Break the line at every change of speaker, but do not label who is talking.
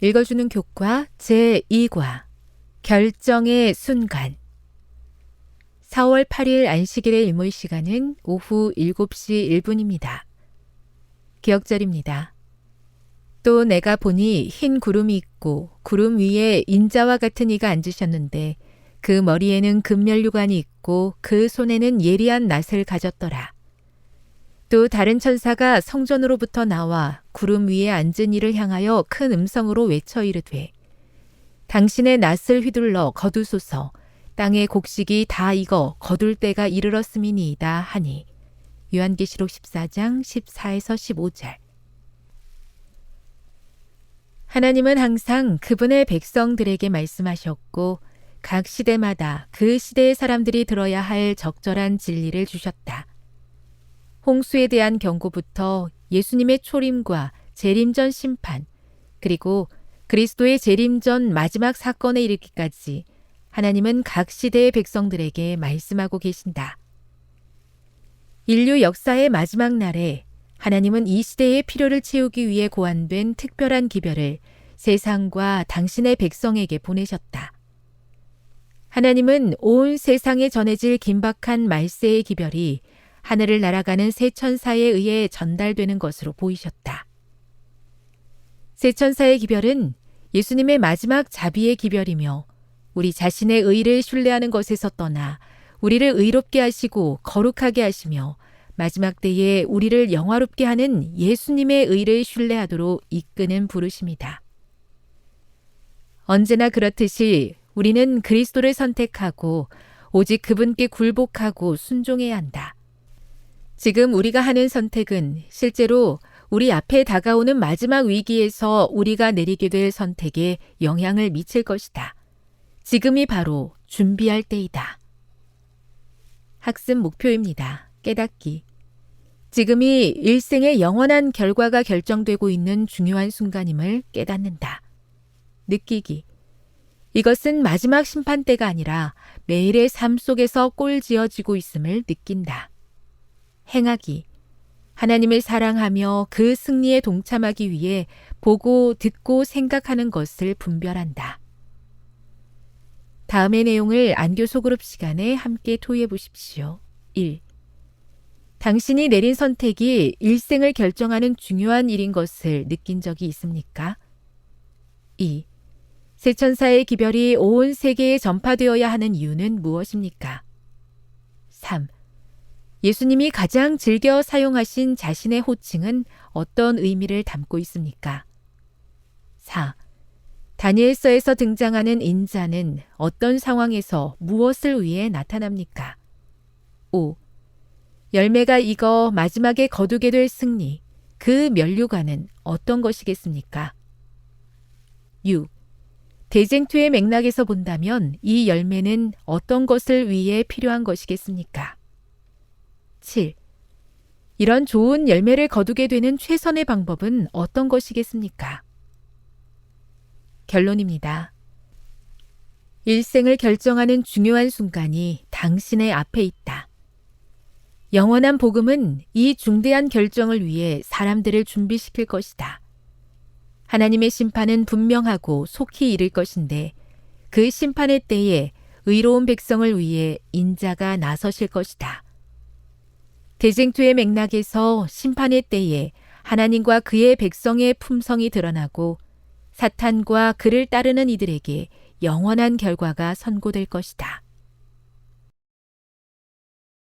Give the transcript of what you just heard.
읽어주는 교과 제2과 결정의 순간 4월 8일 안식일의 일몰 시간은 오후 7시 1분입니다. 기억절입니다. 또 내가 보니 흰 구름이 있고 구름 위에 인자와 같은 이가 앉으셨는데 그 머리에는 금면류관이 있고 그 손에는 예리한 낫을 가졌더라. 또 다른 천사가 성전으로부터 나와 구름 위에 앉은 이를 향하여 큰 음성으로 외쳐 이르되 당신의 낫을 휘둘러 거두소서. 땅의 곡식이 다 익어 거둘 때가 이르렀음이니이다 하니. 요한계시록 14장 14에서 15절. 하나님은 항상 그분의 백성들에게 말씀하셨고 각 시대마다 그 시대의 사람들이 들어야 할 적절한 진리를 주셨다. 홍수에 대한 경고부터 예수님의 초림과 재림전 심판, 그리고 그리스도의 재림전 마지막 사건에 이르기까지 하나님은 각 시대의 백성들에게 말씀하고 계신다. 인류 역사의 마지막 날에 하나님은 이 시대의 필요를 채우기 위해 고안된 특별한 기별을 세상과 당신의 백성에게 보내셨다. 하나님은 온 세상에 전해질 긴박한 말세의 기별이 하늘을 날아가는 새 천사에 의해 전달되는 것으로 보이셨다. 새 천사의 기별은 예수님의 마지막 자비의 기별이며 우리 자신의 의를 신뢰하는 것에서 떠나 우리를 의롭게 하시고 거룩하게 하시며 마지막 때에 우리를 영화롭게 하는 예수님의 의를 신뢰하도록 이끄는 부르심이다. 언제나 그렇듯이 우리는 그리스도를 선택하고 오직 그분께 굴복하고 순종해야 한다. 지금 우리가 하는 선택은 실제로 우리 앞에 다가오는 마지막 위기에서 우리가 내리게 될 선택에 영향을 미칠 것이다. 지금이 바로 준비할 때이다. 학습 목표입니다. 깨닫기. 지금이 일생의 영원한 결과가 결정되고 있는 중요한 순간임을 깨닫는다. 느끼기. 이것은 마지막 심판 때가 아니라 매일의 삶 속에서 꼴 지어지고 있음을 느낀다. 행하기. 하나님을 사랑하며 그 승리에 동참하기 위해 보고 듣고 생각하는 것을 분별한다. 다음의 내용을 안교 소그룹 시간에 함께 토의해 보십시오. 1. 당신이 내린 선택이 일생을 결정하는 중요한 일인 것을 느낀 적이 있습니까? 2. 세천사의 기별이 온 세계에 전파되어야 하는 이유는 무엇입니까? 3. 예수님이 가장 즐겨 사용하신 자신의 호칭은 어떤 의미를 담고 있습니까? 4. 다니엘서에서 등장하는 인자는 어떤 상황에서 무엇을 위해 나타납니까? 5. 열매가 익어 마지막에 거두게 될 승리, 그 면류관은 어떤 것이겠습니까? 6. 대쟁투의 맥락에서 본다면 이 열매는 어떤 것을 위해 필요한 것이겠습니까? 7. 이런 좋은 열매를 거두게 되는 최선의 방법은 어떤 것이겠습니까? 결론입니다. 일생을 결정하는 중요한 순간이 당신의 앞에 있다. 영원한 복음은 이 중대한 결정을 위해 사람들을 준비시킬 것이다. 하나님의 심판은 분명하고 속히 이를 것인데 그 심판의 때에 의로운 백성을 위해 인자가 나서실 것이다. 대쟁투의 맥락에서 심판의 때에 하나님과 그의 백성의 품성이 드러나고 사탄과 그를 따르는 이들에게 영원한 결과가 선고될 것이다.